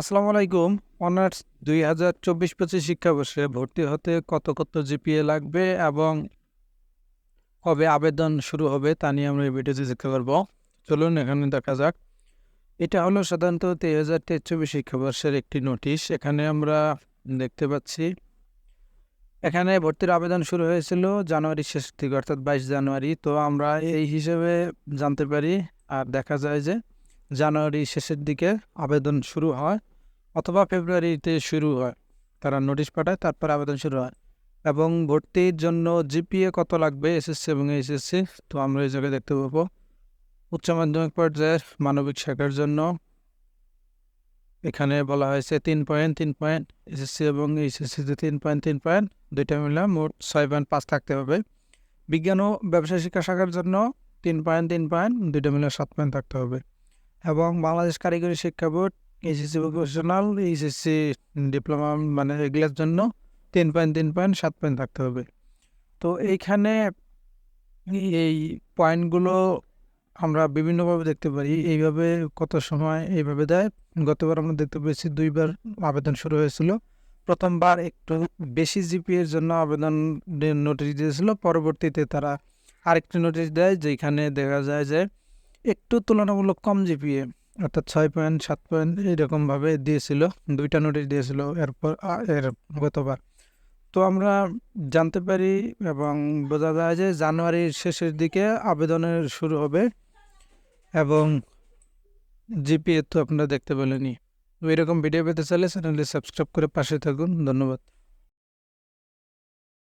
আসসালামু আলাইকুম। অনার্স দুই হাজার চব্বিশ পঁচিশ শিক্ষাবর্ষে ভর্তি হতে কত কত জিপিএ লাগবে এবং কবে আবেদন শুরু হবে তা নিয়ে আমরা এই ভিডিওতে দেখতে পারব চলুন এখানে দেখা যাক। এটা হলো সাধারণত দুই হাজার তেইশ চব্বিশ শিক্ষাবর্ষের একটি নোটিশ। এখানে আমরা দেখতে পাচ্ছি, এখানে ভর্তির আবেদন শুরু হয়েছিল জানুয়ারি শেষ থেকে, অর্থাৎ বাইশ জানুয়ারি। তো আমরা এই হিসেবে জানতে পারি আর দেখা যায় যে জানুয়ারি শেষের দিকে আবেদন শুরু হয় অথবা ফেব্রুয়ারিতে শুরু হয়। তারা নোটিশ পাঠায়, তারপর আবেদন শুরু হয়। এবং ভর্তির জন্য জিপিএ কত লাগবে, এসএসসি এবং এইচএসসি, তো আমরা এই জায়গায় দেখতে পাবো। উচ্চ মাধ্যমিক পর্যায়ের মানবিক শাখার জন্য এখানে বলা হয়েছে তিন পয়েন্ট তিন পয়েন্ট, এসএসসি এবং এইচএসসিতে তিন পয়েন্ট তিন পয়েন্ট, দুইটা মিলে মোট ছয় পয়েন্ট পাঁচ থাকতে হবে। বিজ্ঞান ও ব্যবসায় শিক্ষা শাখার জন্য তিন পয়েন্ট তিন পয়েন্ট, দুইটা মিলে সাত পয়েন্ট থাকতে হবে। এবং বাংলাদেশ কারিগরি শিক্ষা board HSC vocational HSC diploma মানে এগুলোর জন্য তিন পয়েন্ট তিন পয়েন্ট সাত পয়েন্ট থাকতে হবে। তো এইখানে এই পয়েন্টগুলো আমরা বিভিন্নভাবে দেখতে পারি। এইভাবে কত সময় এইভাবে দেয়? গতবার আমরা দেখতে পেয়েছি দুইবার আবেদন শুরু হয়েছিল। প্রথমবার একটু বেশি জিপিএর জন্য আবেদন নোটিশ দিয়েছিল। পরবর্তীতে তারা আরেকটি নোটিশ দেয় যেখানে দেখা যায় যে একটু তুলনামূলক কম জিপিএ, অর্থাৎ ছয় পয়েন্ট, সাত পয়েন্ট এইরকমভাবে দিয়েছিল, দুইটা নোটিশ দিয়েছিল এরপর এর গতবার। তো আমরা জানতে পারি এবং বোঝা যায় যে জানুয়ারির শেষের দিকে আবেদনের শুরু হবে এবং জিপিএ তো আপনারা দেখতে পেলেনই। তো এরকম ভিডিও পেতে চাইলে চ্যানেলটি সাবস্ক্রাইব করে পাশে থাকুন। ধন্যবাদ।